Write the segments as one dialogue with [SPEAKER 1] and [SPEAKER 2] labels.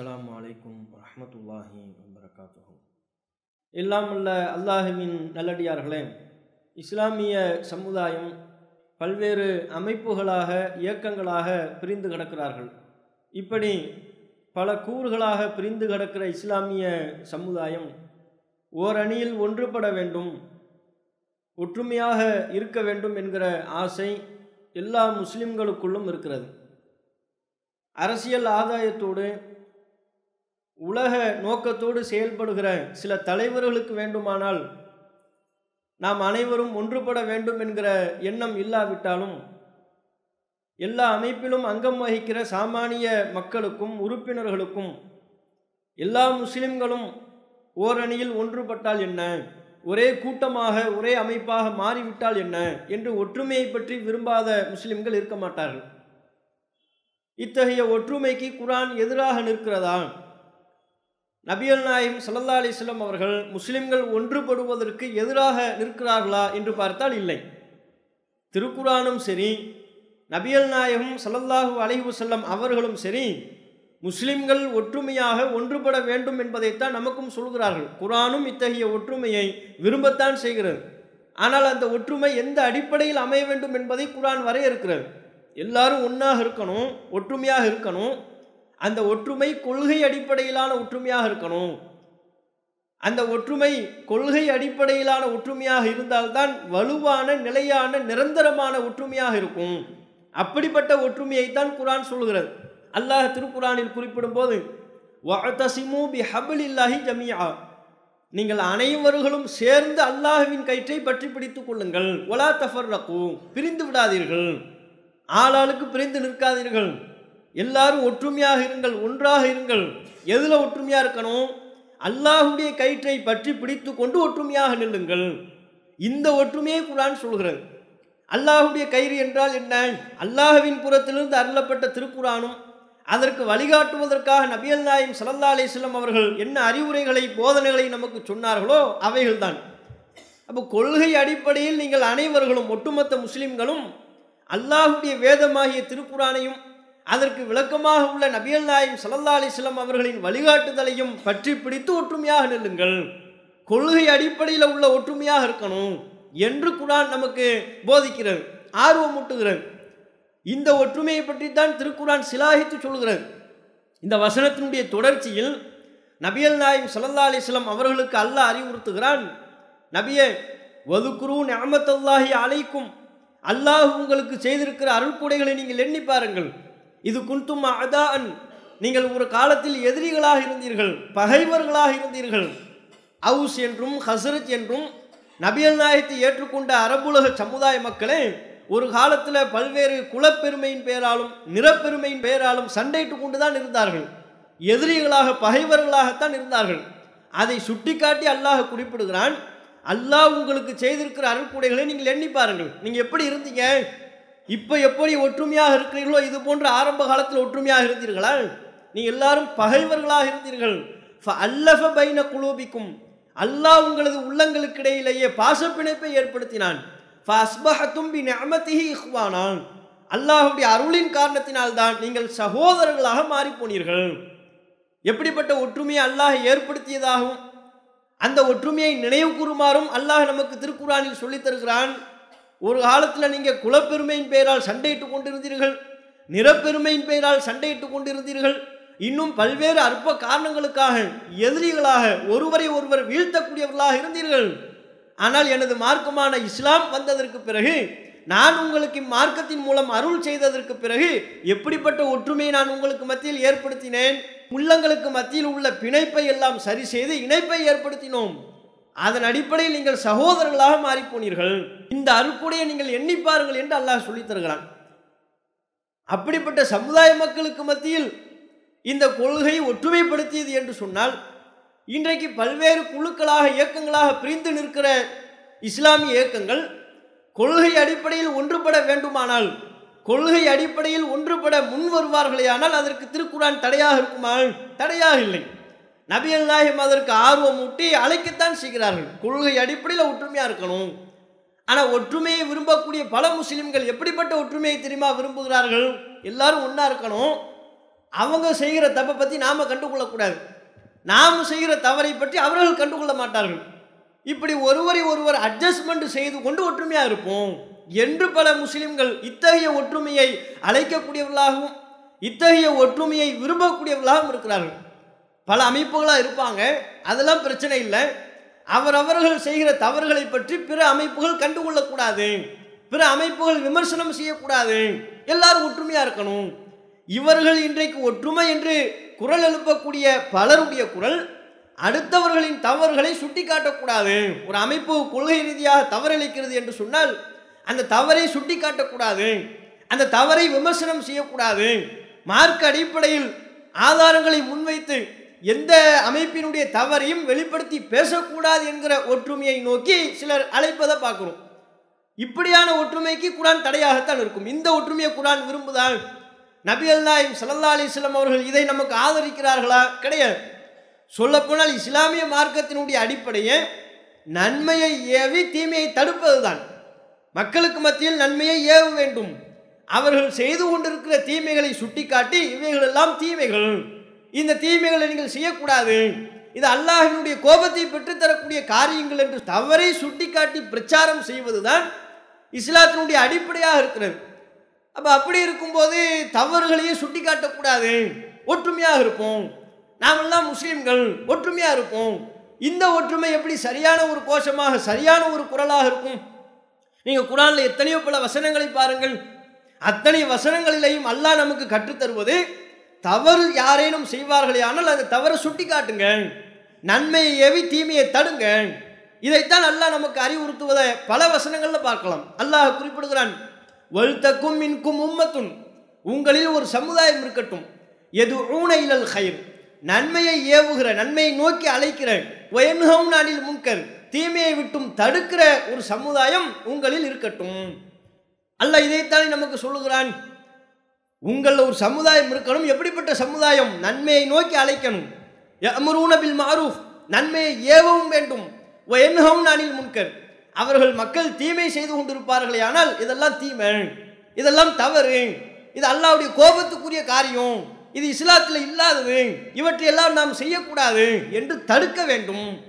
[SPEAKER 1] அஸ்லாம் வலைக்கும் வரமத்துல்லாஹி வபரகாத்துஹு. எல்லாம் உள்ள அல்லாஹுவின் நல்லடியார்களே இஸ்லாமிய சமுதாயம் பல்வேறு அமைப்புகளாக இயக்கங்களாக பிரிந்து கிடக்கிறார்கள். இப்படி பல கூறுகளாக பிரிந்து கிடக்கிற இஸ்லாமிய சமுதாயம் ஓரணியில் ஒன்றுபட வேண்டும் ஒற்றுமையாக இருக்க வேண்டும் என்கிற ஆசை எல்லா முஸ்லிம்களுக்குள்ளும் இருக்கிறது. அரசியல் ஆதாயத்தோடு உலக நோக்கத்தோடு செயல்படுகிற சில தலைவர்களுக்கு வேண்டுமானால் நாம் அனைவரும் ஒன்றுபட வேண்டும் என்கிற எண்ணம் இல்லாவிட்டாலும் எல்லா அமைப்பிலும் அங்கம் வகிக்கிற சாமானிய மக்களுக்கும் உறுப்பினர்களுக்கும் எல்லா முஸ்லிம்களும் ஓரணியில் ஒன்றுபட்டால் என்ன? ஒரே கூட்டமாக ஒரே அமைப்பாக மாறிவிட்டால் என்ன? என்று ஒற்றுமையை பற்றி விரும்பாத முஸ்லிம்கள் இருக்க மாட்டார்கள். இத்தகைய ஒற்றுமைக்கு குரான் எதிராக நிற்கிறதா? நபியல் நாயம் சல்லா அலிஸ்லம் அவர்கள் முஸ்லிம்கள் ஒன்றுபடுவதற்கு எதிராக நிற்கிறார்களா என்று பார்த்தால் இல்லை. திருக்குரானும் சரி நபியல் நாயகம் சல்லல்லாஹு அலைஹி அவர்களும் சரி முஸ்லிம்கள் ஒற்றுமையாக ஒன்றுபட வேண்டும் என்பதைத்தான் நமக்கும் சொல்கிறார்கள். குரானும் இத்தகைய ஒற்றுமையை விரும்பத்தான் செய்கிறது. ஆனால் அந்த ஒற்றுமை எந்த அடிப்படையில் அமைய வேண்டும் என்பதை குரான் வரையறுக்கிறது. எல்லாரும் ஒன்றாக இருக்கணும் ஒற்றுமையாக இருக்கணும். அந்த ஒற்றுமை கொள்கை அடிப்படையிலான ஒற்றுமையாக இருக்கணும். அந்த ஒற்றுமை கொள்கை அடிப்படையிலான ஒற்றுமையாக இருந்தால்தான் வலுவான நிலையான நிரந்தரமான ஒற்றுமையாக இருக்கும். அப்படிப்பட்ட ஒற்றுமையைத்தான் குரான் சொல்கிறது அல்லாஹ் திருக்குரானில் குறிப்பிடும் போது வஅதசிமு பி ஹபிலில்லாஹி ஜமியா நீங்கள் அனைவர்களும் சேர்ந்து அல்லாஹ்வின் கயிற்றை பற்றி பிடித்துக் கொள்ளுங்கள். ஒலா தஃபர் பிரிந்து விடாதீர்கள். ஆளாளுக்கு பிரிந்து நிற்காதீர்கள். எல்லாரும் ஒற்றுமையாக இருங்கள் ஒன்றாக இருங்கள். எதில் ஒற்றுமையாக இருக்கணும்? அல்லாஹுடைய கயிற்றை பற்றி பிடித்து கொண்டு ஒற்றுமையாக நில்லுங்கள். இந்த ஒற்றுமையை குரான் சொல்கிறது. அல்லாஹுடைய கயிறு என்றால் என்ன? அல்லாஹுவின் புறத்திலிருந்து அருளப்பட்ட திருக்குரானும் அதற்கு வழிகாட்டுவதற்காக நபியல் நாயம் சல்லல்லா அலிஸ்லம் அவர்கள் என்ன அறிவுரைகளை போதனைகளை நமக்கு சொன்னார்களோ அவைகள்தான். அப்போ கொள்கை அடிப்படையில் நீங்கள் அனைவர்களும் ஒட்டுமொத்த முஸ்லிம்களும் அல்லாஹுடைய வேதமாகிய திருக்குறானையும் அதற்கு விளக்கமாக உள்ள நபியல் நாயம் சல்லல்லா அலிஸ்லாம் அவர்களின் வழிகாட்டுதலையும் பற்றி பிடித்து ஒற்றுமையாக நில்லுங்கள். கொள்கை அடிப்படையில் உள்ள ஒற்றுமையாக இருக்கணும் என்று குரான் நமக்கு போதிக்கிறது ஆர்வமூட்டுகிறது இந்த ஒற்றுமையை பற்றித்தான் திருக்குரான் சிலாகித்து சொல்கிறது. இந்த வசனத்தினுடைய தொடர்ச்சியில் நபியல் நாயம் சல்லல்லா அலிஸ்லாம் அவர்களுக்கு அல்லாஹ் அறிவுறுத்துகிறான் நபியே வதுக்குரு ஞாமத்தல்லாஹி அழைக்கும் அல்லாஹ் உங்களுக்கு செய்திருக்கிற அருள்கொடைகளை நீங்கள் எண்ணி பாருங்கள். இது குன்தும் அதான் நீங்கள் ஒரு காலத்தில் எதிரிகளாக இருந்தீர்கள் பகைவர்களாக இருந்தீர்கள். அவுஸ் என்றும் ஹசரத் என்றும் நபியல் நாயத்தை ஏற்றுக்கொண்ட அரபுலக சமுதாய மக்களே ஒரு காலத்தில் பல்வேறு குலப்பெருமையின் பெயராலும் நிறப்பெருமையின் பெயராலும் சண்டையிட்டு கொண்டு தான் இருந்தார்கள். எதிரிகளாக பகைவர்களாகத்தான் இருந்தார்கள். அதை சுட்டிக்காட்டி அல்லாஹ் குறிப்பிடுகிறான். அல்லாஹ் உங்களுக்கு செய்திருக்கிற அருள்கூடைகளை நீங்கள் எண்ணி பாருங்கள். நீங்கள் எப்படி இருந்தீங்க? இப்போ எப்படி ஒற்றுமையாக இருக்கிறீர்களோ இது போன்ற ஆரம்ப காலத்தில் ஒற்றுமையாக இருந்தீர்களா? நீ எல்லாரும் பகைவர்களாக இருந்தீர்கள். அல்லஃப பைன குலோபிக்கும். அல்லாஹ் உங்களது உள்ளங்களுக்கு இடையிலேயே பாசப்பிணைப்பை ஏற்படுத்தினான். தும்பி நிஅமதிஹி இஹ்வானான் அல்லாஹுடைய அருளின் காரணத்தினால் தான் நீங்கள் சகோதரர்களாக மாறிப்போனீர்கள். எப்படிப்பட்ட ஒற்றுமையை அல்லாஹ் ஏற்படுத்தியதாகவும் அந்த ஒற்றுமையை நினைவு கூறுமாறும் அல்லாஹ் நமக்கு திருக்குறானில் சொல்லித் தருகிறான் ஒரு காலத்தில் நீங்கள் குலப்பெருமையின் பெயரால் சண்டையிட்டு கொண்டிருந்தீர்கள் நிறப்பெருமையின் பெயரால் சண்டையிட்டு கொண்டிருந்தீர்கள் இன்னும் பல்வேறு அற்ப காரணங்களுக்காக எதிரிகளாக ஒருவரை ஒருவர் வீழ்த்தக்கூடியவர்களாக இருந்தீர்கள். ஆனால் எனது மார்க்கமான இஸ்லாம் வந்ததற்கு பிறகு நான் உங்களுக்கு இம்மார்க்கத்தின் மூலம் அருள் செய்ததற்கு பிறகு எப்படிப்பட்ட ஒற்றுமையை நான் உங்களுக்கு மத்தியில் ஏற்படுத்தினேன்? உள்ளங்களுக்கு மத்தியில் உள்ள பிணைப்பை எல்லாம் சரி செய்து இணைப்பை ஏற்படுத்தினோம். அதன் அடிப்படையில் நீங்கள் சகோதரர்களாக மாறிப்போனீர்கள். இந்த அருக்குடையை நீங்கள் எண்ணி பாருங்கள் என்று அல்லாஹ் சொல்லித் தருகிறான். அப்படிப்பட்ட சமுதாய மக்களுக்கு மத்தியில் இந்த கொள்கை ஒற்றுமைப்படுத்தியது என்று சொன்னால் இன்றைக்கு பல்வேறு குழுக்களாக இயக்கங்களாக பிரிந்து நிற்கிற இஸ்லாமிய இயக்கங்கள் கொள்கை அடிப்படையில் ஒன்றுபட வேண்டுமானால் கொள்கை அடிப்படையில் ஒன்றுபட முன் வருவார்களேயானால் அதற்கு திருக்குறான் தடையாக இருக்குமா தடையாக இல்லை. நபியல் நாயம் அதற்கு ஆர்வம் ஊட்டி அழைக்கத்தான் செய்கிறார்கள். கொள்கை அடிப்படையில் ஒற்றுமையாக இருக்கணும். ஆனால் ஒற்றுமையை விரும்பக்கூடிய பல முஸ்லிம்கள் எப்படிப்பட்ட ஒற்றுமையை தெரியுமா விரும்புகிறார்கள்? எல்லாரும் ஒன்றா இருக்கணும். அவங்க செய்கிற தப்பை பற்றி நாம் கண்டுகொள்ளக்கூடாது. நாம் செய்கிற தவறை பற்றி அவர்கள் கண்டுகொள்ள மாட்டார்கள். இப்படி ஒருவரை ஒருவர் அட்ஜஸ்ட்மெண்ட் செய்து கொண்டு ஒற்றுமையாக இருப்போம். என்று பல முஸ்லிம்கள் இத்தகைய ஒற்றுமையை அழைக்கக்கூடியவர்களாகவும் இத்தகைய ஒற்றுமையை விரும்பக்கூடியவர்களாகவும் இருக்கிறார்கள். பல அமைப்புகளாக இருப்பாங்க. அதெல்லாம் பிரச்சனை இல்லை. அவரவர்கள் செய்கிற தவறுகளை பற்றி பிற அமைப்புகள் கண்டுகொள்ளக்கூடாது. பிற அமைப்புகள் விமர்சனம் செய்யக்கூடாது. எல்லாரும் ஒற்றுமையாக இருக்கணும். இவர்கள் இன்றைக்கு ஒற்றுமை என்று குரல் எழுப்பக்கூடிய பலருடைய குரல் அடுத்தவர்களின் தவறுகளை சுட்டி காட்டக்கூடாது ஒரு அமைப்பு கொள்கை ரீதியாக தவறளிக்கிறது என்று சொன்னால் அந்த தவறை சுட்டி காட்டக்கூடாது அந்த தவறை விமர்சனம் செய்யக்கூடாது. மார்க் அடிப்படையில் ஆதாரங்களை முன்வைத்து எந்த அமைப்பினுடைய தவறையும் வெளிப்படுத்தி பேசக்கூடாது என்கிற ஒற்றுமையை நோக்கி சிலர் அழைப்பதை பார்க்குறோம். இப்படியான ஒற்றுமைக்கு குரான் தடையாகத்தான் இருக்கும். இந்த ஒற்றுமையை குரான் விரும்புதால் நபி அல்லாஹிம் சல்லா அலிஸ்லாம் அவர்கள் இதை நமக்கு ஆதரிக்கிறார்களா? கிடையாது. சொல்லப்போனால் இஸ்லாமிய மார்க்கத்தினுடைய அடிப்படையை நன்மையை ஏவி தீமையை தடுப்பதுதான். மக்களுக்கு மத்தியில் நன்மையை ஏவ வேண்டும். அவர்கள் செய்து கொண்டிருக்கிற தீமைகளை சுட்டிக்காட்டி இவைகளெல்லாம் தீமைகள். இந்த தீமைகளை நீங்கள் செய்யக்கூடாது. இது அல்லாஹினுடைய கோபத்தை பெற்றுத்தரக்கூடிய காரியங்கள் என்று தவறை சுட்டிக்காட்டி பிரச்சாரம் செய்வதுதான் இஸ்லாத்தினுடைய அடிப்படையாக இருக்கிறது. அப்போ அப்படி இருக்கும்போது தவறுகளையும் சுட்டி காட்டக்கூடாது ஒற்றுமையாக இருப்போம். நாமெல்லாம் முஸ்லீம்கள் ஒற்றுமையாக இருப்போம். இந்த ஒற்றுமை எப்படி சரியான ஒரு கோஷமாக சரியான ஒரு குரலாக இருக்கும்? நீங்கள் குரானில் எத்தனையோ பல வசனங்களை பாருங்கள். அத்தனை வசனங்களிலையும் அல்லாஹ் நமக்கு கற்றுத்தருவது தவறு யாரேனும் செய்வார்களே ஆனால் அந்த தவறை சுட்டி காட்டுங்க நன்மையை ஏவி தீமையை தடுங்க இதைத்தான் அல்லாஹ் நமக்கு அறிவுறுத்துவதை பல வசனங்களில் பார்க்கலாம். அல்லாஹ் குறிப்பிடுகிறான் வழுத்தக்கும் மின்கும் உம்மத்தும். உங்களில் ஒரு சமுதாயம் இருக்கட்டும். எது ஊனையிலல் கயிர் நன்மையை ஏவுகிற நன்மையை நோக்கி அழைக்கிற ஒயன்ஹம் அணில் முன்கர். தீமையை விட்டும் தடுக்கிற ஒரு சமுதாயம் உங்களில் இருக்கட்டும். அல்லாஹ் இதைத்தானே நமக்கு சொல்லுகிறான் உங்களில் ஒரு சமுதாயம் இருக்கணும். எப்படிப்பட்ட சமுதாயம்? நன்மையை நோக்கி அழைக்கணும். யமுரூன பில் மாரூஃப். நன்மையை ஏவவும் வேண்டும். ஒயன்ஹம் அணில் முன்கர். அவர்கள் மக்கள் தீமை செய்து கொண்டிருப்பார்களே ஆனால் இதெல்லாம் தீமை. இதெல்லாம் தவறு. இது அல்லாவுடைய கோபத்துக்குரிய காரியம். இது இஸ்லாத்தில் இல்லாதது. இவற்றையெல்லாம் நாம் செய்யக்கூடாது என்று தடுக்க வேண்டும்.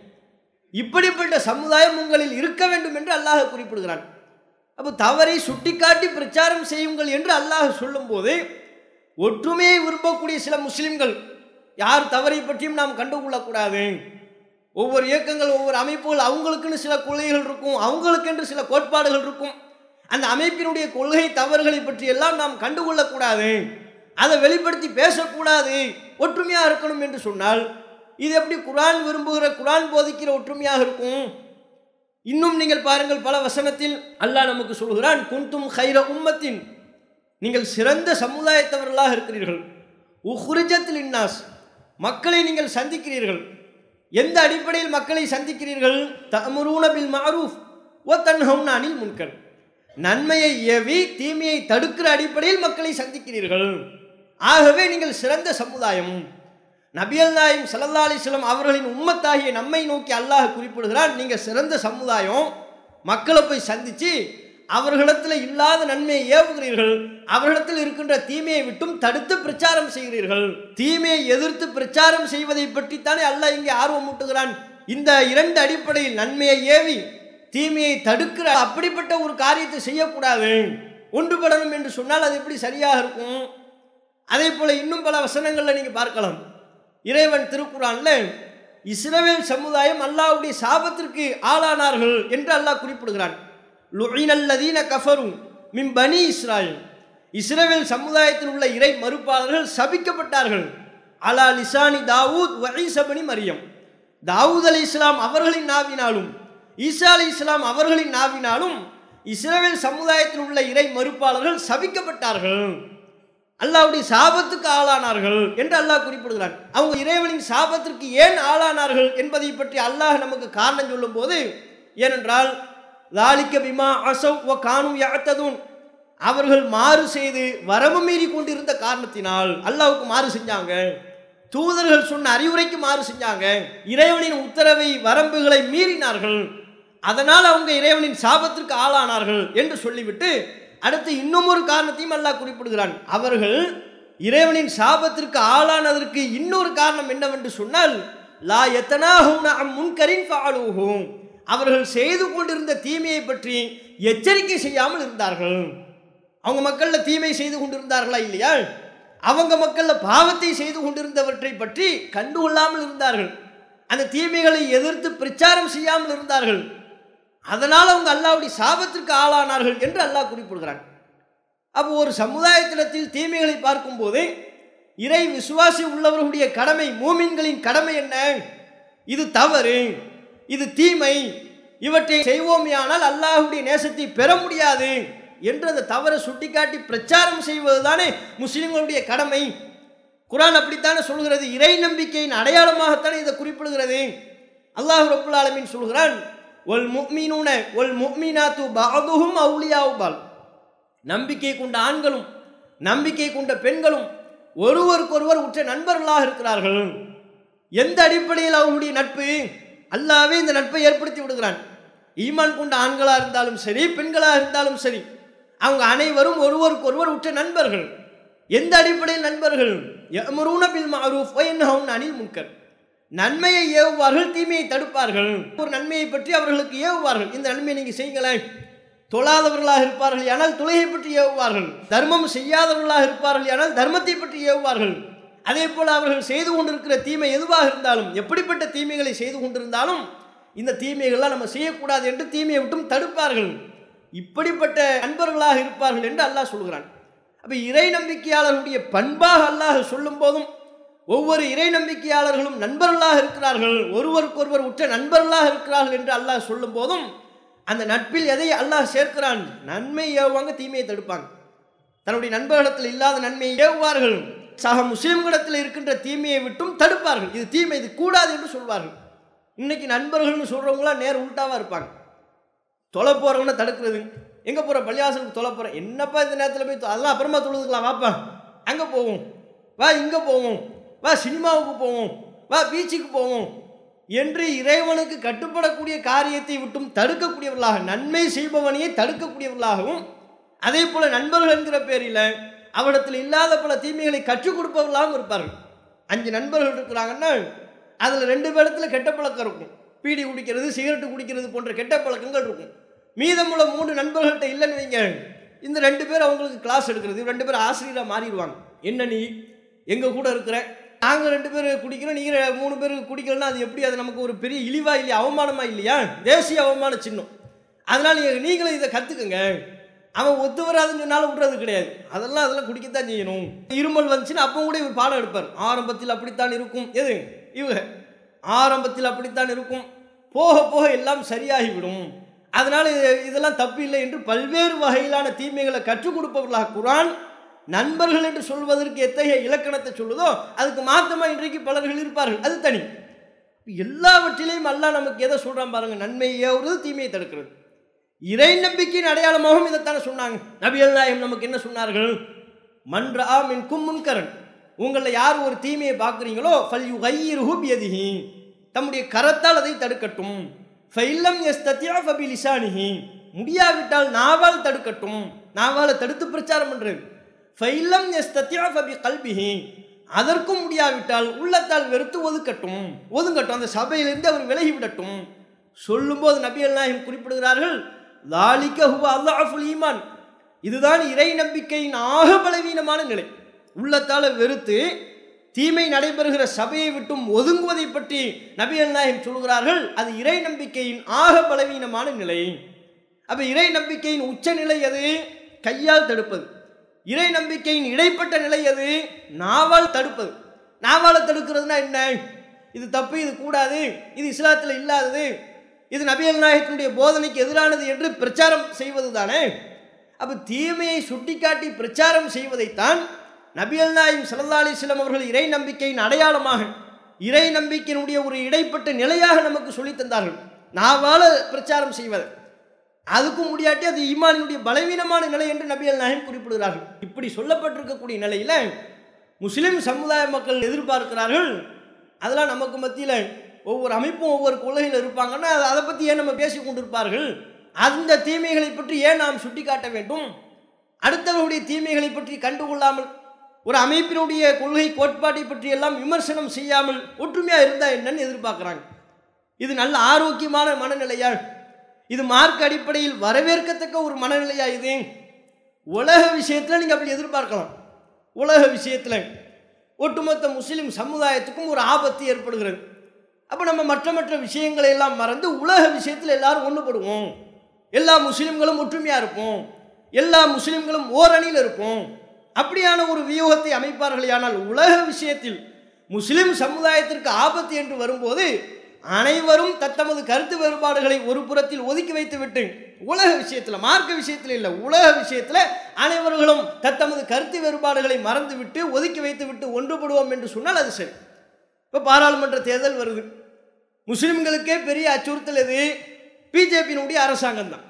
[SPEAKER 1] இப்படிப்பட்ட சமுதாயம் உங்களில் இருக்க வேண்டும் என்று அல்லாஹ் குறிப்பிடுகிறான். அப்போ தவறை சுட்டிக்காட்டி பிரச்சாரம் செய்யுங்கள் என்று அல்லாஹ் சொல்லும்போது ஒற்றுமையை விரும்பக்கூடிய சில முஸ்லிம்கள் யார் தவறை பற்றியும் நாம் கண்டுகொள்ளக்கூடாது. ஒவ்வொரு இயக்கங்கள் ஒவ்வொரு அமைப்புகள் அவங்களுக்குன்னு சில கொள்கைகள் இருக்கும் அவங்களுக்கென்று சில கோட்பாடுகள் இருக்கும். அந்த அமைப்பினுடைய கொள்கை தவறுகளை பற்றி எல்லாம் நாம் கண்டுகொள்ளக்கூடாது. அதை வெளிப்படுத்தி பேசக்கூடாது. ஒற்றுமையாக இருக்கணும் என்று சொன்னால் இது எப்படி குரான் விரும்புகிற குரான் போதிக்கிற ஒற்றுமையாக இருக்கும்? இன்னும் நீங்கள் பாருங்கள் பல வசனத்தில் அல்லாஹ் நமக்கு சொல்கிறான் குந்தும் ஹைர உம்மத்தின். நீங்கள் சிறந்த சமுதாயத்தவர்களாக இருக்கிறீர்கள். உஹ்ரிஜத்தில் இன்னாஸ். மக்களை நீங்கள் சந்திக்கிறீர்கள். எந்த அடிப்படையில் மக்களை சந்திக்கிறீர்கள்? தமுரூன பில் மாரூஃப் ஓ தன்ஹவுன் அனில் முன்கர். நன்மையை ஏவி தீமையை தடுக்கிற அடிப்படையில் மக்களை சந்திக்கிறீர்கள். ஆகவே நீங்கள் சிறந்த சமுதாயம். நபியல் நாயம் சல்லல்லா அலிஸ்லம் அவர்களின் உம்மத்தாகிய நம்மை நோக்கி அல்லாஹ் குறிப்பிடுகிறான் நீங்கள் சிறந்த சமுதாயம். மக்களை போய் சந்தித்து அவர்களிடத்தில் இல்லாத நன்மையை ஏவுகிறீர்கள். அவர்களிடத்தில் இருக்கின்ற தீமையை விட்டும் தடுத்து பிரச்சாரம் செய்கிறீர்கள். தீமையை எதிர்த்து பிரச்சாரம் செய்வதை பற்றித்தானே அல்லாஹ் இங்கே ஆர்வம் ஊட்டுகிறான். இந்த இரண்டு அடிப்படையில் நன்மையை ஏவி தீமையை தடுக்கிற அப்படிப்பட்ட ஒரு காரியத்தை செய்யக்கூடாது. ஒன்றுபடணும் என்று சொன்னால் அது எப்படி சரியாக இருக்கும்? அதே போல இன்னும் பல வசனங்களில் நீங்கள் பார்க்கலாம். இறைவன் திருக்குறான்ல இஸ்ரவேல் சமுதாயம் அல்லாவுடைய சாபத்திற்கு ஆளானார்கள் என்று அல்லாஹ் குறிப்பிடுகிறான். லுஇனல்லதீன கஃபரும் மின் பனி இஸ்ராயல். இஸ்ரவேல் சமுதாயத்தில் உள்ள இறை மறுப்பாளர்கள் சபிக்கப்பட்டார்கள். அலா லிசானி தாவூத் வஈசபனி மரியம். தாவூத் அலி இஸ்லாம் அவர்களின் நாவினாலும் ஈசா அலி இஸ்லாம் அவர்களின் நாவினாலும் இஸ்ரவேல் சமுதாயத்தில் உள்ள இறை மறுப்பாளர்கள் சபிக்கப்பட்டார்கள். அல்லாவுடைய சாபத்துக்கு ஆளானார்கள் என்று அல்லாஹ் குறிப்பிடுகிறான். அவங்க இறைவனின் சாபத்திற்கு ஏன் ஆளானார்கள் என்பதை பற்றி அல்லாஹ் நமக்கு காரணம் சொல்லும்போது ஏனென்றால் லாலிக்க பிமா அசவ் வ காணும் யாத்ததுன் அவர்கள் மாறு செய்து வரம்பு மீறி கொண்டிருந்த காரணத்தினால் அல்லாவுக்கு மாறு செஞ்சாங்க. தூதர்கள் சொன்ன அறிவுரைக்கு மாறு செஞ்சாங்க. இறைவனின் உத்தரவை வரம்புகளை மீறினார்கள். அதனால் அவங்க இறைவனின் சாபத்திற்கு ஆளானார்கள் என்று சொல்லிவிட்டு அடுத்து இன்னும் ஒரு காரணத்தையும் அல்லாஹ் குறிப்பிடுகிறான். அவர்கள் இறைவனின் சாபத்திற்கு ஆளானதற்கு இன்னொரு காரணம் என்னவென்று சொன்னால் லா எத்தனாகும் முன்கரின் ஃபாலூஹும் அவர்கள் செய்து கொண்டிருந்த தீமையை பற்றி எச்சரிக்கை செய்யாமல் இருந்தார்கள். அவங்க மக்களில் தீமை செய்து கொண்டிருந்தார்களா இல்லையா? அவங்க மக்களில் பாவத்தை செய்து கொண்டிருந்தவற்றை பற்றி கண்டுகொள்ளாமல் இருந்தார்கள். அந்த தீமைகளை எதிர்த்து பிரச்சாரம் செய்யாமல் இருந்தார்கள். அதனால் அவங்க அல்லாவுடைய சாபத்திற்கு ஆளானார்கள் என்று அல்லாஹ் குறிப்பிடுகிறான். அப்போ ஒரு சமுதாயத்திடத்தில் தீமைகளை பார்க்கும்போது இறை விசுவாசி உள்ளவர்களுடைய கடமை மூமின்களின் கடமை என்ன? இது தவறு இது தீமை இவற்றை செய்வோமேயானால் அல்லாஹுடைய நேசத்தை பெற முடியாது என்று அந்த தவறை சுட்டிக்காட்டி பிரச்சாரம் செய்வதுதானே முஸ்லிம்களுடைய கடமை. குரான் அப்படித்தானே சொல்கிறது இறை நம்பிக்கையின் அடையாளமாகத்தானே இதை குறிப்பிடுகிறது. அல்லாஹ் ரபுல் ஆலமீன் சொல்கிறான் ஒல் முக்மீனூன ஒல் முக்மீனாத்து பகதுகும் அவுளியாவுபால் நம்பிக்கை கொண்ட ஆண்களும் நம்பிக்கை கொண்ட பெண்களும் ஒருவருக்கொருவர் உற்ற நண்பர்களாக இருக்கிறார்கள். எந்த அடிப்படையில் அவங்களுடைய நட்பு? அல்லாவே இந்த நட்பை ஏற்படுத்தி விடுகிறான். ஈமான் கொண்ட ஆண்களாக இருந்தாலும் சரி பெண்களாக இருந்தாலும் சரி அவங்க அனைவரும் ஒருவருக்கொருவர் உற்ற நண்பர்கள். எந்த அடிப்படையில் நண்பர்கள்? யஅ்முரூன பில் மஅரூஃப் அனில் முன்கர். நன்மையை ஏவுவார்கள் தீமையை தடுப்பார்கள். ஒரு நன்மையை பற்றி அவர்களுக்கு ஏவுவார்கள். இந்த நன்மையை நீங்கள் செய்யுங்களேன். தொழாதவர்களாக இருப்பார்கள் ஆனால் தொழுகை பற்றி ஏவுவார்கள். தர்மம் செய்யாதவர்களாக இருப்பார்கள் ஆனால் தர்மத்தை பற்றி ஏவுவார்கள். அதே போல் அவர்கள் செய்து கொண்டிருக்கிற தீமை எதுவாக இருந்தாலும் எப்படிப்பட்ட தீமைகளை செய்து கொண்டிருந்தாலும் இந்த தீமைகள்லாம் நம்ம செய்யக்கூடாது என்று தீமையை விட்டும் தடுப்பார்கள். இப்படிப்பட்ட நண்பர்களாக இருப்பார்கள் என்று அல்லாஹ் சொல்கிறான். அப்போ இறை நம்பிக்கையாளர்களுடைய பண்பாக அல்லாஹ் சொல்லும் போதும் ஒவ்வொரு இறை நம்பிக்கையாளர்களும் நண்பர்களாக இருக்கிறார்கள். ஒருவருக்கொருவர் உற்ற நண்பர்களாக இருக்கிறார்கள் என்று அல்லாஹ் சொல்லும் போதும் அந்த நட்பில் எதை அல்லாஹ் சேர்க்கிறான்? நன்மை ஏவுவாங்க தீமையை தடுப்பாங்க. தன்னுடைய நண்பர்களிடத்தில் இல்லாத நன்மையை ஏவுவார்கள். சக முஸ்லீம்களிடத்தில் இருக்கின்ற தீமையை விட்டும் தடுப்பார்கள். இது தீமை இது கூடாது என்று சொல்வார்கள். இன்னைக்கு நண்பர்கள்னு சொல்கிறவங்களாம் நேர் உள்டாவாக இருப்பாங்க. தொலை போகிறவங்கள தடுக்கிறது. எங்கே போகிற பள்ளியாசனுக்கு தொலை போகிறேன் என்னப்பா இந்த நேரத்தில் போய் அதெல்லாம் அப்புறமா தொழுதுக்கலாம். வாப்பா அங்கே போவோம். வா இங்கே போவோம். வா சினிமாவுக்கு போவோம். வா பீச்சுக்கு போவோம். என்று இறைவனுக்கு கட்டுப்படக்கூடிய காரியத்தை விட்டும் தடுக்கக்கூடியவர்களாக நன்மை செய்பவனையே தடுக்கக்கூடியவர்களாகவும் அதே போல நண்பர்கள் என்கிற பேரில் அவரிடத்தில் இல்லாத பல தீமைகளை கற்றுக் கொடுப்பவர்களாகவும் இருப்பார்கள். அஞ்சு நண்பர்கள் இருக்கிறாங்கன்னா அதில் ரெண்டு பேரத்துல கெட்ட பழக்கம் இருக்கும். பீடி குடிக்கிறது சிகரெட்டு குடிக்கிறது போன்ற கெட்ட பழக்கங்கள் இருக்கும். மீதமுள்ள மூணு நண்பர்கள்ட்ட இல்லைன்னு வைங்க. இந்த ரெண்டு பேர் அவங்களுக்கு கிளாஸ் எடுக்கிறது. ரெண்டு பேர் ஆசிரியராக மாறிடுவாங்க. என்ன நீ? எங்கள் கூட இருக்கிற? நாங்கள் ரெண்டு பேர் குடிக்கிறோம் நீங்கள் மூணு பேர் குடிக்கலன்னா அது எப்படி? அது நமக்கு ஒரு பெரிய இழிவா இல்லையா? அவமானமா இல்லையா? தேசிய அவமான சின்னம். அதனால் நீங்கள் நீங்களும் இதை கற்றுக்குங்க அவன் ஒத்து வராதுன்னு சொன்னாலும் விட்றது கிடையாது. அதெல்லாம் அதெல்லாம் குடிக்கத்தான் செய்யணும். இருமல் வந்துச்சுன்னா அப்போ கூட இவர் பாடம் எடுப்பார். ஆரம்பத்தில் அப்படித்தான் இருக்கும். எது? இவங்க. ஆரம்பத்தில் அப்படித்தான் இருக்கும். போக போக எல்லாம் சரியாகிவிடும். அதனால் இதெல்லாம் தப்பு இல்லை என்று பல்வேறு வகையிலான தீமைகளை கற்றுக் கொடுப்பவர்களாக குரான் நண்பர்கள் என்று சொல்வதற்கு எத்தகைய இலக்கணத்தை சொல்லுதோ அதுக்கு மாத்தமாக இன்றைக்கு பலர்கள் இருப்பார்கள். அது தனி. எல்லாவற்றிலையும் அல்லா நமக்கு எதை சொல்கிறான் பாருங்க? நன்மையை ஏவுறது தீமையை தடுக்கிறது. இறை நம்பிக்கையின் அடையாளமாகவும் இதைத்தானே சொன்னாங்க. நபியல் நாயகம் நமக்கு என்ன சொன்னார்கள்? மன்றா மின் கும்முன்கரன் உங்களில் யார் ஒரு தீமையை பார்க்குறீங்களோ ஃபல் யு கையிருஹு பியதிஹி. தம்முடைய கரத்தால் அதை தடுக்கட்டும். ஃபைல்லம் எஸ் தத்யா ஃபபி லிசானிஹி முடியாவிட்டால் நாவால் தடுக்கட்டும். நாவால் தடுத்து பிரச்சாரம் பண்ணுறது ஃபைல்லம் எஸ் தத்யா கல்பிஹி அதற்கும் முடியாவிட்டால் உள்ளத்தால் வெறுத்து ஒதுக்கட்டும். ஒதுங்கட்டும். அந்த சபையிலிருந்து அவர் விலகி விடட்டும் சொல்லும்போது நபிகள் நாயகம் குறிப்பிடுகிறார்கள் லாலிக்க ஹுவா அல்லாஃபுல் ஈமான். இதுதான் இறை நம்பிக்கையின் ஆக பலவீனமான நிலை. உள்ளத்தால் வெறுத்து தீமை நடைபெறுகிற சபையை விட்டும் ஒதுங்குவதை பற்றி நபிகள் நாயகம் சொல்கிறார்கள். அது இறை நம்பிக்கையின் ஆக பலவீனமான நிலை. அப்போ இறை நம்பிக்கையின் உச்ச நிலை அது கையால் தடுப்பது. இறை நம்பிக்கையின் இடைப்பட்ட நிலை அது. நாவால் தடுப்பது. நாவால் தடுக்கிறதுனா என்ன? இது தப்பு இது கூடாது இது இஸ்லாத்தில் இல்லாதது. இது நபியல் நாயகத்தினுடைய போதனைக்கு எதிரானது என்று பிரச்சாரம் செய்வது தானே அப்போ தீமையை சுட்டிக்காட்டி பிரச்சாரம் செய்வதைத்தான் நபியல் நாயம் சல்லா அலிஸ்லாம் அவர்கள் இறை நம்பிக்கையின் அடையாளமாக இறை நம்பிக்கையினுடைய ஒரு இடைப்பட்ட நிலையாக நமக்கு சொல்லித் தந்தார்கள். நாவால பிரச்சாரம் செய்வது. அதுக்கும் முடியாட்டி அது ஈமானினுடைய பலவீனமான நிலை என்று நபிகள் நாயம் குறிப்பிடுகிறார்கள். இப்படி சொல்லப்பட்டிருக்கக்கூடிய நிலையில் முஸ்லிம் சமுதாய மக்கள் எதிர்பார்க்கிறார்கள். அதெல்லாம் நமக்கு மத்தியில் ஒவ்வொரு அமைப்பும் ஒவ்வொரு கொள்கையில் இருப்பாங்கன்னா அதை பற்றி ஏன் நம்ம பேசி கொண்டிருப்பார்கள்? அந்த தீமைகளை பற்றி ஏன் நாம் சுட்டிக்காட்ட வேண்டும்? அடுத்தவர்களுடைய தீமைகளை பற்றி கண்டுகொள்ளாமல் ஒரு அமைப்பினுடைய கொள்கை கோட்பாட்டை பற்றி எல்லாம் விமர்சனம் செய்யாமல் ஒற்றுமையாக இருந்தால் என்னன்னு எதிர்பார்க்குறாங்க. இது நல்ல ஆரோக்கியமான மனநிலையால் இது மார்க் அடிப்படையில் வரவேற்கத்தக்க ஒரு மனநிலையா இது? உலக விஷயத்தில் நீங்கள் அப்படி எதிர்பார்க்கலாம். உலக விஷயத்தில் ஒட்டுமொத்த முஸ்லீம் சமுதாயத்துக்கும் ஒரு ஆபத்து ஏற்படுகிறது. அப்போ நம்ம மற்ற மற்ற விஷயங்களை எல்லாம் மறந்து உலக விஷயத்தில் எல்லாரும் ஒன்றுபடுவோம். எல்லா முஸ்லீம்களும் ஒற்றுமையாக இருப்போம். எல்லா முஸ்லீம்களும் ஓரணியில் இருப்போம். அப்படியான ஒரு வியூகத்தை அமைப்பார்களேயானால் உலக விஷயத்தில் முஸ்லீம் சமுதாயத்திற்கு ஆபத்து என்று வரும்போது அனைவரும் தத்தமது கருத்து வேறுபாடுகளை ஒரு புறத்தில் ஒதுக்கி வைத்துவிட்டு உலக விஷயத்தில் மார்க்க விஷயத்தில் இல்லை உலக விஷயத்தில் அனைவர்களும் தத்தமது கருத்து வேறுபாடுகளை மறந்துவிட்டு ஒதுக்கி வைத்துவிட்டு ஒன்றுபடுவோம் என்று சொன்னால் அது சரி. இப்போ பாராளுமன்ற தேர்தல் வருது. முஸ்லிம்களுக்கே பெரிய அச்சுறுத்தல் எது? பிஜேபியினுடைய அரசாங்கம் தான்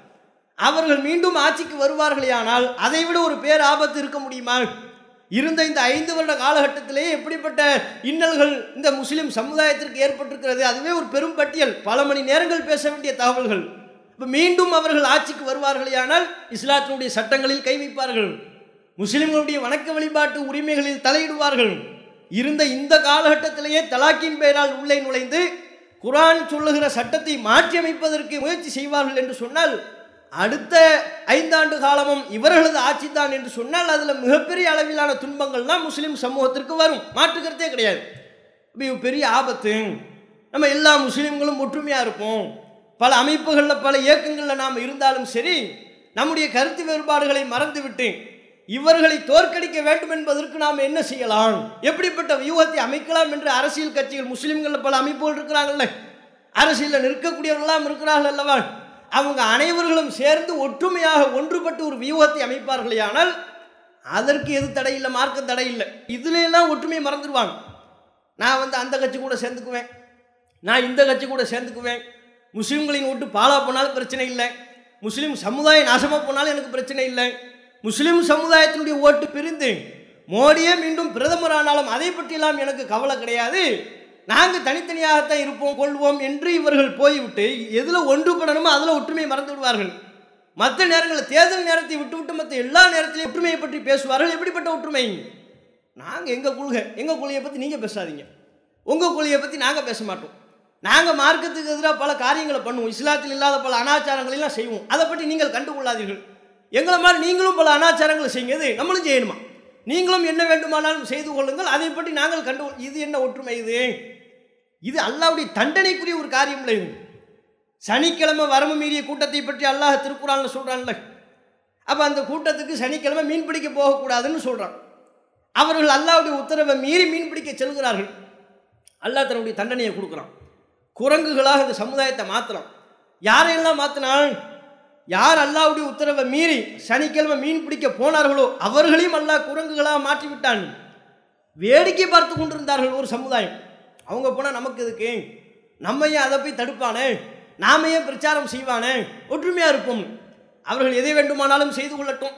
[SPEAKER 1] அவர்கள் மீண்டும் ஆட்சிக்கு வருவார்களேயானால் அதைவிட ஒரு பேர் ஆபத்து இருக்க முடியுமா? இருந்த இந்த ஐந்து வருட காலகட்டத்திலேயே எப்படிப்பட்ட இன்னல்கள் இந்த முஸ்லிம் சமுதாயத்திற்கு ஏற்பட்டிருக்கிறது அதுவே ஒரு பெரும் பட்டியல். பல மணி நேரங்கள் பேச வேண்டிய தகவல்கள். இப்போ மீண்டும் அவர்கள் ஆட்சிக்கு வருவார்களேயானால் இஸ்லாத்தினுடைய சட்டங்களில் கை வைப்பார்கள். முஸ்லிம்களுடைய வணக்க வழிபாட்டு உரிமைகளில் தலையிடுவார்கள். இருந்த இந்த காலகட்டத்திலேயே தலாக்கின் பெயரால் உள்ளே நுழைந்து குரான் சொல்லுகிற சட்டத்தை மாற்றியமைப்பதற்கு முயற்சி செய்வார்கள் என்று சொன்னால் அடுத்த ஐந்தாண்டு காலமும் இவர்களது ஆட்சி தான் என்று சொன்னால் அதில் மிகப்பெரிய அளவிலான துன்பங்கள் தான் முஸ்லீம் சமூகத்திற்கு வரும். மாற்றுக்கிறதே கிடையாது. இப்போ பெரிய ஆபத்து. நம்ம எல்லா முஸ்லீம்களும் ஒற்றுமையாக இருப்போம். பல அமைப்புகளில் பல இயக்கங்களில் நாம் இருந்தாலும் சரி நம்முடைய கருத்து வேறுபாடுகளை மறந்துவிட்டு இவர்களை தோற்கடிக்க வேண்டும் என்பதற்கு நாம் என்ன செய்யலாம்? எப்படிப்பட்ட வியூகத்தை அமைக்கலாம் என்று அரசியல் கட்சிகள் முஸ்லீம்களில் பல அமைப்புகள் இருக்கிறாங்கல்ல. அரசியலில் நிற்கக்கூடியவர்களாம் இருக்கிறார்கள் அல்லவா? அவங்க அனைவர்களும் சேர்ந்து ஒற்றுமையாக ஒன்றுபட்டு ஒரு வியூகத்தை அமைப்பார்களேயானால் அதற்கு எது தடை இல்லை மார்க்க தடை இல்லை. ஒற்றுமையை மறந்துடுவாங்க. நான் வந்து அந்த கட்சி கூட சேர்ந்துக்குவேன். நான் இந்த கட்சி கூட சேர்ந்துக்குவேன். முஸ்லீம்களின் ஓட்டு பாலா போனாலும் பிரச்சனை இல்லை. முஸ்லீம் சமுதாயம் நாசமாக போனாலும் எனக்கு பிரச்சனை இல்லை. முஸ்லீம் சமுதாயத்தினுடைய ஓட்டு பிரிந்து மோடியே மீண்டும் பிரதமர் ஆனாலும் அதை பற்றியெல்லாம் எனக்கு கவலை கிடையாது. நாங்கள் தனித்தனியாகத்தான் இருப்போம் கொள்வோம் என்று இவர்கள் போய்விட்டு எதில் ஒன்றுபடணுமோ அதில் ஒற்றுமையை மறந்து விடுவார்கள். மற்ற நேரங்களில் தேர்தல் நேரத்தை விட்டுவிட்டு மற்ற எல்லா நேரத்திலையும் ஒற்றுமையை பற்றி பேசுவார்கள். எப்படிப்பட்ட ஒற்றுமை? நாங்கள் எங்கள் கொள்கை எங்கள் கொள்கையை பற்றி நீங்கள் பேசாதீங்க. உங்கள் கொள்கையை பற்றி நாங்கள் பேச மாட்டோம். நாங்கள் மார்க்கத்துக்கு எதிராக பல காரியங்களை பண்ணுவோம். இஸ்லாத்தில் இல்லாத பல அனாச்சாரங்களெல்லாம் செய்வோம். அதை பற்றி நீங்கள் கண்டுகொள்ளாதீர்கள் எங்களை மாதிரி நீங்களும் பல அனாச்சாரங்களை செய்யுது நம்மளும் செய்யணுமா? நீங்களும் என்ன வேண்டுமானாலும் செய்து கொள்ளுங்கள். அதை பற்றி நாங்கள் கண்டு இது என்ன ஒற்றுமை இது? இது அல்லாவுடைய தண்டனைக்குரிய ஒரு காரியம் இல்லை சனிக்கிழமை வரம்பு மீறிய கூட்டத்தை பற்றி அல்லாஹ் திருக்குறான்னு சொல்கிறான்ல அப்போ அந்த கூட்டத்துக்கு சனிக்கிழமை மீன் பிடிக்க போகக்கூடாதுன்னு சொல்கிறான் அவர்கள் அல்லாவுடைய உத்தரவை மீறி மீன் பிடிக்க செல்கிறார்கள். அல்லாஹ் தன்னுடைய தண்டனையை கொடுக்குறான். குரங்குகளாக இந்த சமுதாயத்தை மாற்றலாம் யாரையெல்லாம் மாற்றினான் யார் அல்லாவுடைய உத்தரவை மீறி சனிக்கிழமை மீன் பிடிக்க போனார்களோ அவர்களையும் அல்லாஹ் குரங்குகளாக மாற்றி விட்டான் வேடிக்கை பார்த்து கொண்டிருந்தார்கள் ஒரு சமுதாயம். அவங்க போனால் நமக்கு எதுக்கு? நம்ம ஏன் அதை போய் தடுப்பானே? நாம ஏன் பிரச்சாரம் செய்வானே? ஒற்றுமையாக இருப்போம். அவர்கள் எதை வேண்டுமானாலும் செய்து கொள்ளட்டும்.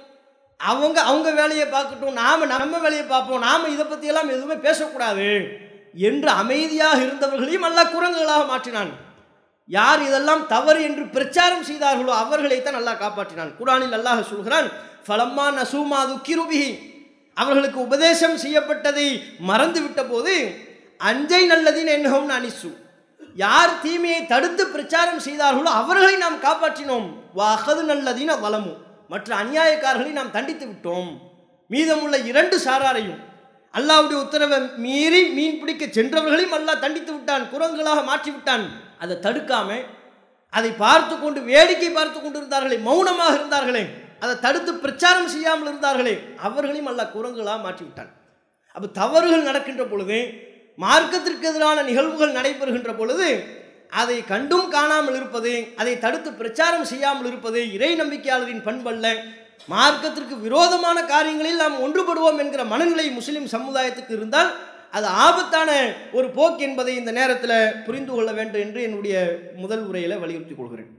[SPEAKER 1] அவங்க அவங்க வேலையை பார்க்கட்டும். நாம் நம்ம வேலையை பார்ப்போம். நாம் இதை பற்றியெல்லாம் எதுவுமே பேசக்கூடாது என்று அமைதியாக இருந்தவர்களையும் நல்ல குரங்குகளாக மாற்றினான். யார் இதெல்லாம் தவறு என்று பிரச்சாரம் செய்தார்களோ அவர்களைத்தான் நல்லா காப்பாற்றினான். குரானில் அல்லாஹ் சொல்கிறான் ஃபலம்மா நசூமா துக்கிருபிஹி அவர்களுக்கு உபதேசம் செய்யப்பட்டதை மறந்து விட்ட போது அஞ்சை நல்லதின் என்னகும் அனிசு யார் தீமையை தடுத்து பிரச்சாரம் செய்தார்களோ அவர்களை நாம் காப்பாற்றினோம். வாகது நல்லதின வளமும் மற்ற அநியாயக்காரர்களை நாம் தண்டித்து விட்டோம். மீதமுள்ள இரண்டு சாராரையும் அல்லாவுடைய உத்தரவை மீறி மீன் பிடிக்க சென்றவர்களையும் அல்லாஹ் தண்டித்து விட்டான். குரங்குகளாக மாற்றி விட்டான். அதை தடுக்காம அதை பார்த்து கொண்டு வேடிக்கை பார்த்து கொண்டு இருந்தார்களே மௌனமாக இருந்தார்களே அதை தடுத்து பிரச்சாரம் செய்யாமல் இருந்தார்களே அவர்களையும் அல்லாஹ் குரங்குகளாக மாற்றி விட்டான். அப்போ தவறுகள் நடக்கின்ற பொழுது மார்க்கத்திற்கு எதிரான நிகழ்வுகள் நடைபெறுகின்ற பொழுது அதை கண்டும் காணாமல் இருப்பது அதை தடுத்து பிரச்சாரம் செய்யாமல் இருப்பது இறை நம்பிக்கையாளரின் பண்பல்ல. மார்க்கத்திற்கு விரோதமான காரியங்களில் நாம் ஒன்றுபடுவோம் என்கிற மனநிலை முஸ்லிம் சமுதாயத்துக்கு இருந்தால் அது ஆபத்தான ஒரு போக்கு என்பதை இந்த நேரத்தில் புரிந்து கொள்ள வேண்டும் என்று என்னுடைய முதல் உரையில் வலியுறுத்திக் கொள்கிறேன்.